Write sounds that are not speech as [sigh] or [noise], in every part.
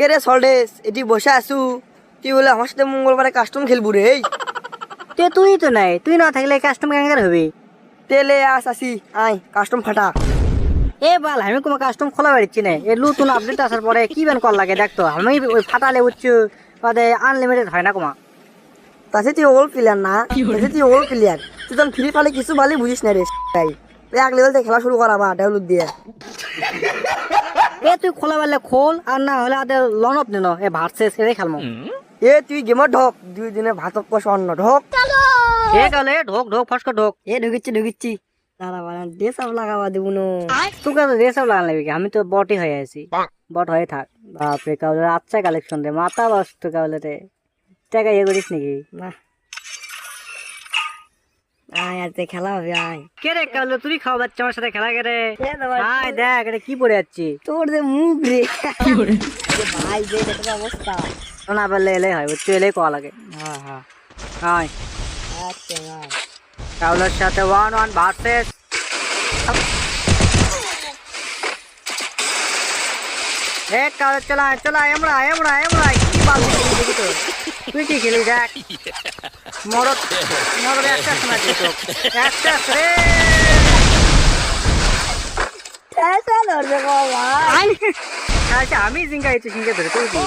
কে রে সল্ডেস এটি বসে আসু তুই বলে আমার সাথে মঙ্গলবারে কাস্টম খেলবু রে তে তুই তো নাই তুই না থাকলে কাস্টম ক্যাঙ্গার হবে? তেলে আস আসি। আয় কাস্টম ফাটা। এ বাল আমি কোনো কাস্টম খোলা বেড়েছি না। এ নতুন আপডেট আসার পরে কি ব্যান কর লাগে দেখতো আমি ওই ফাটালে উচ্চ বাদে আনলিমিটেড হয় না কমা। তাছে তুই ওল প্লেয়ার না? তাছে তুই ওল প্লেয়ার তুই তখন ফ্রি ফালে কিছু ভালোই বুঝিস না রে তাই। এক লেভেল থেকে খেলা শুরু করা বা ডাউনলোড দিয়ে। এ তুই খোলা বেলে খোল আর না হলে আদের লনপ নিন এ ভার্সে সেরে খেলমো। এ তুই গেমর ঢোক দুই দিনে ভাত কষ অন্ন ঢোক। এ গেলে ঢোক ঢোক ফসকা ঢোক। এ ঢুকিচ্ছি ঢুকিচ্ছি। দাঁড়া বাড়া ড্রেস আপ লাগাবা দেবো না তোকে তো রেসব লাগান লাগবে কি? আমি তো বটই হয়ে আছি। বট হয়ে থাক। বাপরে কাউলে আচ্ছা কালেকশন দে মাথা নষ্ট কাউলে রে টাকা ইয়ে করিস নাকি? না। আয় আর তে খেলা হবে আয়। কে রে কাউলে তুই খাওয়া বাচ্চা আমার সাথে খেলা কে রে এ দাদা, আয় দেখ এটা কি পড়ে যাচ্ছি। তোর যে মুখ রে। এ ভাই যে এটা অবস্থা। না পারলে এলে হয় এলেই লাগে। হ্যাঁ হ্যাঁ। আয়। আচ্ছা কাউলের সাথে ওয়ান ওয়ান ভার্সেস এ কাউলে চলা চলা এমরা এমরা এমরা কি বাল দেখি [laughs] তো তুই কি খেলি দেখ। মরদ মরদ একটা সময়। দিত একটা রে! আচ্ছা আমি জিঙ্গা ধরে কি?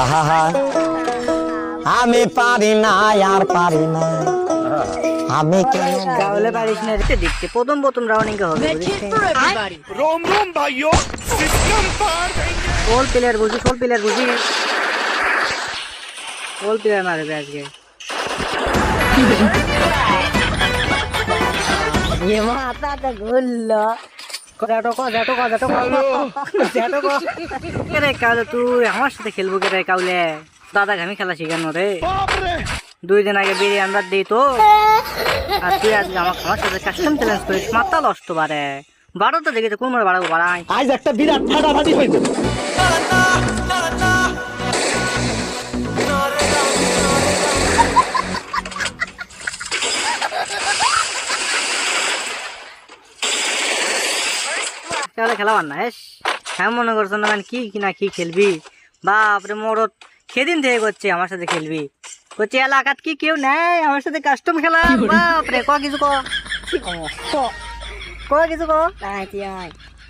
আহা আমি পারি না আর পারি না। আমি কেন কাউলে পারিস না রে দেখতে প্রথম প্রথম রাউন্ডিং হবে বুঝিস रोम रोम भाइयों सिस्टम पार ওল প্লেয়ার বুঝি ওল প্লেয়ার বুঝি ওল প্লেয়ার মারবে আজকে এ মাথাটা ঘুরলো যেটো কো যেটো কো যেটো কো যেটো কো কে রে কাউলে তুই আমার সাথে খেলবো কে রে কাউলে দাদা আমি খেলা শিখানো রে बाप रे দুই দিন আগে বেরিয়ে আমরা দিই তো। আর তুই আজকে আমার আমার সাথে কাস্টম চ্যালেঞ্জ করিস মাথা নষ্ট বারে। বারো তো দেখেছে কোন মারে বাড়াবো বাড়াই। আজ একটা বিরাট ফাটাফাটি হইব তাহলে খেলাবার না হেস। হ্যাঁ মনে করছ না মানে কি কি না কি খেলবি? বাপরে মরদ। সেদিন থেকে করছে আমার সাথে খেলবি। করছে এলাকাত কি কেউ নেই? আমার সাথে কাস্টম খেলা বাপরে ক কিছু ক? ক কিছু ক?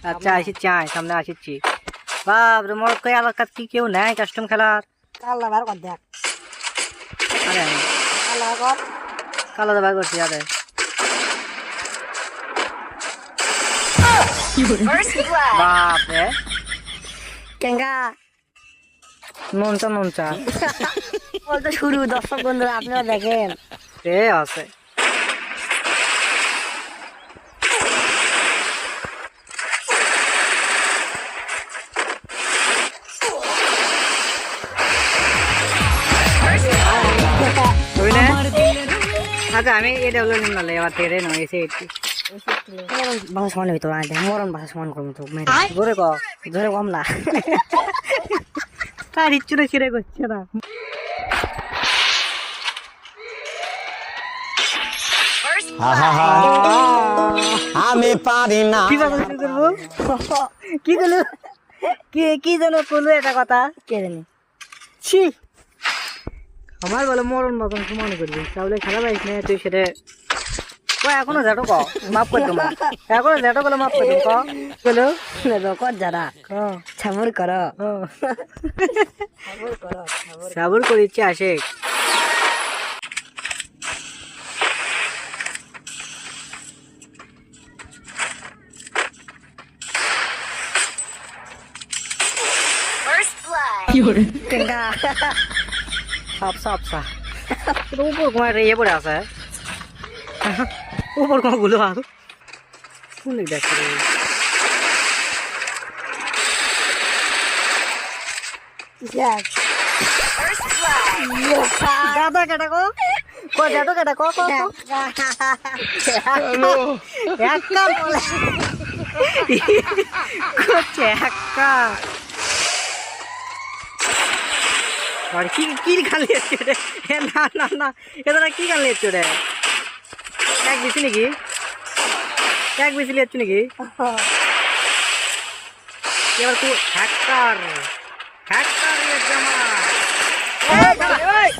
আচ্ছা আসিচ্ছি আয় সামনে আসিচ্ছি। বাপরে মরদ কই এলাকাত কি কেউ নেই কাস্টম খেলার? কাল্লা বার কর দেখ। আরে কাল্লা কর। কালো দাবা করছি আরে। বাপরে কেঙ্গা? মনচা মনচা [laughs] বলতে শুরু দর্শক বন্ধুরা আপনারা দেখেন। এ আছে। আচ্ছা আমি এটা হলো নিমলে এবার তেরে নয় এসে একটু ভাষা সমান দেখ মরণ ভাষা সমান করব তো ধরে ক ধরে কমলা তার ইচ্ছু না ছিঁড়ে করছে না। আমি পারি না। কি কথা কি কি কি যেন করল এটা কথা? কে জানি? ছি। আমার বলে মরণ মতন সমান করবি? তাহলে খেলা পাইস না তুই সেটা ও এখনও যেটো ক মাফ করে দেবো এখনও যেটো বলে মাফ করে দেবো ক। বলো। কর যারা। ছামুর কর। সাবুর করিচ্ছে আসে কেঙ্গা সাপ সাপ সাপ এটা উপর কোন একটা ইয়ে পড়ে আছে উপর কোনগুলো আর কোন দিক দেখতে রে? দেখ দাদা কেটা কো কো দাদা কেটা কো কো কো। একা বলে করছে একা আর কি কি গান লিয়েছে রে? না না না। এটা কি গান লিয়েছে রে? এক বেশি নাকি? এক বেশি লিখছি নাকি? এবার তুই হ্যাকার। হ্যাকার জামা এই,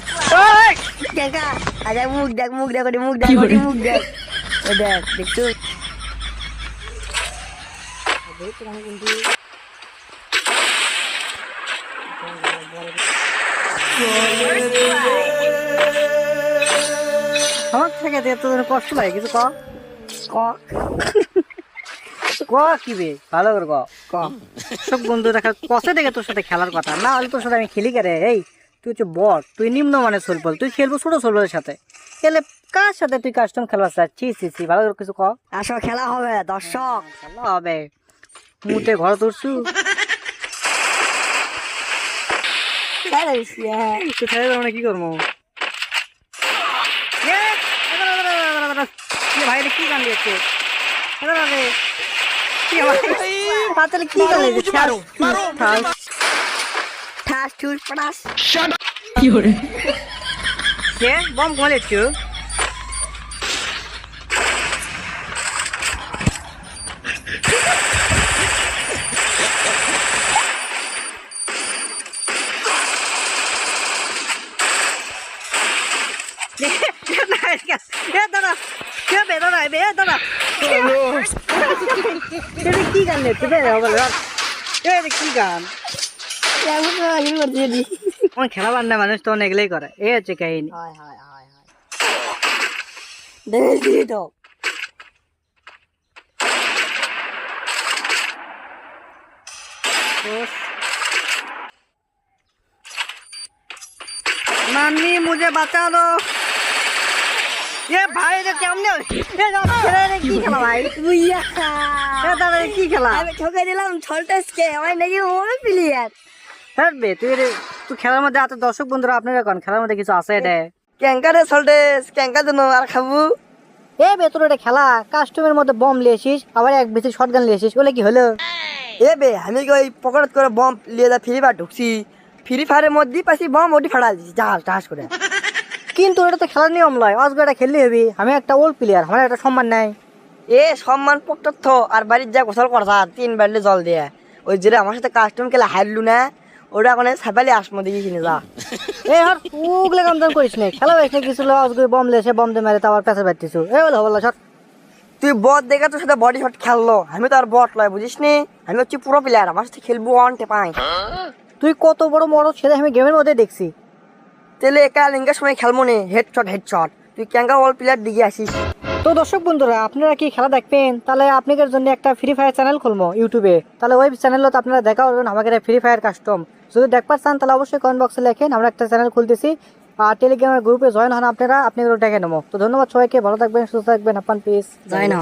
এই। কেঙ্কা আচ্ছা মুখ দেখ মুখ দেখ মুখ দেখ মুখ দেখ। দেখ দেখছ? আমার থেকে এত কষ্ট লাগে কিছু ক ক? ক কি বে? ভালো করে ক ক। সব বন্ধু দেখা কষে দেখে তোর সাথে খেলার কথা। না হলে তোর সাথে আমি খেলি করে এই তুই হচ্ছে বট তুই নিম্ন মানের সোলবল তুই খেলব ছোট সোলবলের সাথে। খেলে কার সাথে তুই কাস্টম খেলবা চাচ্ছি ছি ছি ভালো করে কিছু ক আসো খেলা হবে দর্শক। খেলা হবে। মুতে ঘর তুলছু হ্যাঁ। যাব না কি করব দাঁড়া, কি ভাই এটা কি গান দিয়েছে দাঁড়া রে। কি ভাই? তাহলে কি मारो করে मुझे मारो मारो ঠাস ঠুস পটাস কে বম কোলে ছো দাদা কে বে দাদা বে দাদা এটা কি গান লেখছে বে এটা কি গান আমার খেলা বান্না মানুষ তো অনেক এগুলোই করে এই হচ্ছে কাহিনী হয় হয় হয় হয় দেখেছি তো नानी मुझे बचा दो এটা খেলা হ্যাঁ খেলার মধ্যে খেলার মধ্যে কিছু আছে এ বে তোর এটা খেলা কাস্টমের মধ্যে বম লিয়েছিস আবার এক বেশি শটগান লিয়েছিস বলে কি হলো? এ বে আমি ওই পকেট করে বম লিয়ে যা ফ্রি ফায়ার ঢুকছি? ফ্রি ফায়ারের মধ্যেই পাশি বম ওটি ফাটাল দিচ্ছি জাহাজ টাহাজ করে। কিন্তু এটা তো খেলার নিয়ম লয় অজগর এটা খেললে হবি। আমি একটা ওল্ড প্লেয়ার আমার একটা সম্মান নাই। এ সম্মান পক্তর্থ আর বাড়ির যা গোসল করছা তিন বাড়লে জল দিয়ে। ওই যেটা আমার সাথে কাস্টম খেলা হারলু না ওটা এখন সাবালি আসমো দেখি কিনে যা। এ আর উগলে কাম দাম করিস না খেলা হয়েছে কিছু অজগর বম লেসে বম দে মেরে তো আবার পেছে বাড়তিছু। এ বলে হবলা সব তুই বট দেখে তোর সাথে বডি শট খেললো আমি তো আর বট লয় বুঝিস নি? আমি হচ্ছি পুরো প্লেয়ার আমার সাথে খেলব টে পাই। তুই কত বড় বড় ছেলে আমি গেমের মধ্যে দেখছি। তাহলে একা লিঙ্গের সময় খেলব নে হেড শট হেড শট তুই ক্যাঙ্কা অল প্লেয়ার দিকে আসিস। তো দর্শক বন্ধুরা আপনারা কি খেলা দেখবেন? তাহলে আপনাদের জন্য একটা ফ্রি ফায়ার চ্যানেল খুলবো ইউটিউবে তাহলে ওই চ্যানেলও আপনারা দেখা পারবেন আমাকে ফ্রি ফায়ার কাস্টম যদি দেখবার চান তাহলে অবশ্যই কমেন্ট বক্সে লেখেন আমরা একটা চ্যানেল খুলতেছি। আর টেলিগ্রামের গ্রুপে জয়েন হন আপনারা আপনাদের দেখে নেব। তো ধন্যবাদ সবাইকে ভালো থাকবেন সুস্থ থাকবেন। আপনার পিস যাই না